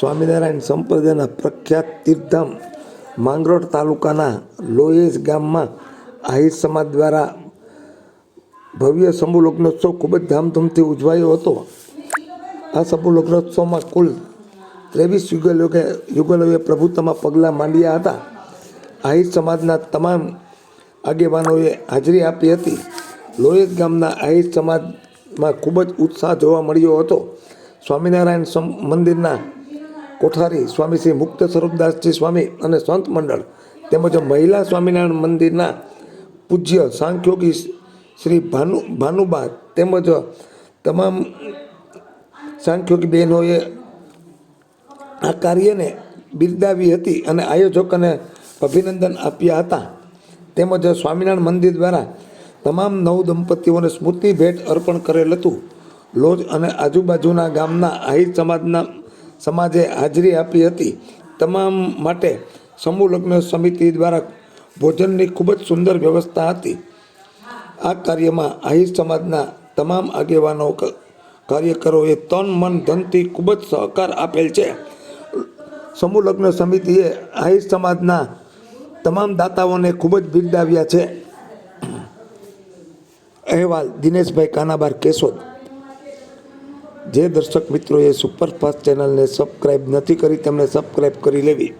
સ્વામિનારાયણ સંપ્રદાયના પ્રખ્યાત તીર્થધામ માંગરોળ તાલુકાના લોયેજ ગામમાં આહિર સમાજ દ્વારા ભવ્ય સમૂહ ખૂબ જ ધામધૂમથી ઉજવાયો હતો. આ સમૂહ કુલ ત્રેવીસ યુગલોકે યુગલોએ પ્રભુત્વમાં પગલાં માંડ્યા હતા. આહિર સમાજના તમામ આગેવાનોએ હાજરી આપી હતી. લોયેજ ગામના આહિર સમાજમાં ખૂબ જ ઉત્સાહ જોવા મળ્યો હતો. સ્વામિનારાયણ મંદિરના કોઠારી સ્વામી શ્રી મુક્ત સ્વરૂપદાસજી સ્વામી અને સંત મંડળ તેમજ મહિલા સ્વામિનારાયણ મંદિરના પૂજ્ય સાંખ્યોગી શ્રી ભાનુ, ભાનુબા તેમજ તમામ સાંખ્યોગી બહેનોએ આ કાર્યને બિરદાવી હતી અને આયોજકોને અભિનંદન આપ્યા હતા. તેમજ સ્વામિનારાયણ મંદિર દ્વારા તમામ નવ દંપતીઓને સ્મૃતિ ભેટ અર્પણ કરેલ હતું. લોજ અને આજુબાજુના ગામના આહિર સમાજના સમાજે હાજરી આપી હતી. તમામ માટે સમૂહ લગ્ન સમિતિ દ્વારા ભોજનની ખૂબ જ સુંદર વ્યવસ્થા હતી. આ કાર્યમાં આહિર સમાજના તમામ આગેવાનો કાર્યકરોએ તન, મન, ધનથી ખૂબ જ સહકાર આપેલ છે. સમૂહ લગ્ન સમિતિએ આહિર સમાજના તમામ દાતાઓને ખૂબ જ બિરદાવ્યા છે. અહેવાલ દિનેશભાઈ કાનાબાર કેશોદ. જે દર્શક મિત્રોએ સુપરફાસ્ટ ચેનલને સબસ્ક્રાઈબ નથી કરી તેમણે સબસ્ક્રાઈબ કરી લેવી.